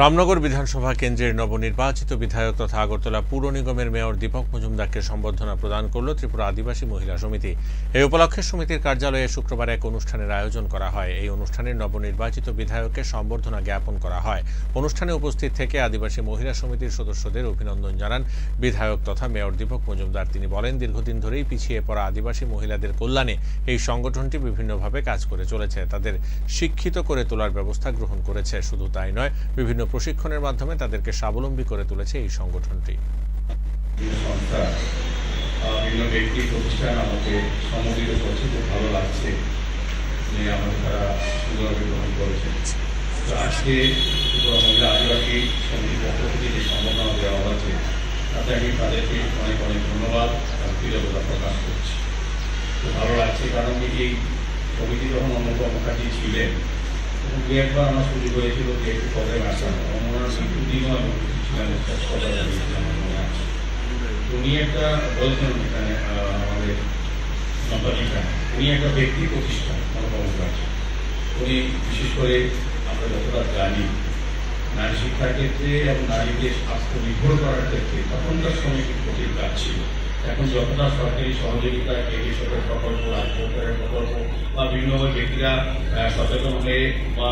রামনগর বিধানসভা কেন্দ্রের নবনির্বাচিত বিধায়ক তথা আগরতলা পুর নিগমের মেয়র দীপক মজুমদারকে সম্বর্ধনা প্রদান করল ত্রিপুরা আদিবাসী মহিলা সমিতি। এই উপলক্ষে সমিতির কার্যালয়ে শুক্রবার এক অনুষ্ঠানের আয়োজন করা হয়। এই অনুষ্ঠানে নবনির্বাচিত বিধায়ককে সম্বর্ধনা জ্ঞাপন করা হয়। অনুষ্ঠানে উপস্থিত থেকে আদিবাসী মহিলা সমিতির সদস্যদের অভিনন্দন জানান বিধায়ক তথা মেয়র দীপক মজুমদার। তিনি বলেন, দীর্ঘদিন ধরেই পিছিয়ে পড়া আদিবাসী মহিলাদের কল্যাণে এই সংগঠনটি বিভিন্নভাবে কাজ করে চলেছে। তাদের শিক্ষিত করে তোলার ব্যবস্থা গ্রহণ করেছে। শুধু তাই নয়, বিভিন্ন প্রশিক্ষণের মাধ্যমে তাদেরকে স্বাবলম্বী করে তুলেছে এই সংগঠনটি। বিভিন্ন ভালো লাগছে গ্রহণ করেছে। তো আজকে থেকে যে দেওয়া অনেক অনেক ধন্যবাদ প্রকাশ ভালো লাগছে, কারণ এই সমিতি যখন অন্য কর্মকারী ছিলেন দু একবার আমার সুযোগ হয়েছিল যে একটু প্রবলেম আসা ওনার আমি একটা মনে আছে। উনি একটা বলছেন এখানে আমাদের কোম্পানিটা উনি একটা ব্যক্তি প্রতিষ্ঠান মনোকর্মকার উনি বিশেষ করে আমরা যতটা জানি, নারী শিক্ষার ক্ষেত্রে এবং নারীদের আত্মনির্ভর করার ক্ষেত্রে তখনকার সময় একটি কঠিন কাজ ছিল। এখন যতটা সরকারি সহযোগিতা কেন্দ্রীয় সরকার প্রকল্প, রাজ্য সরকারের প্রকল্প বা বিভিন্নভাবে ব্যক্তিরা সচেতন হয়ে বা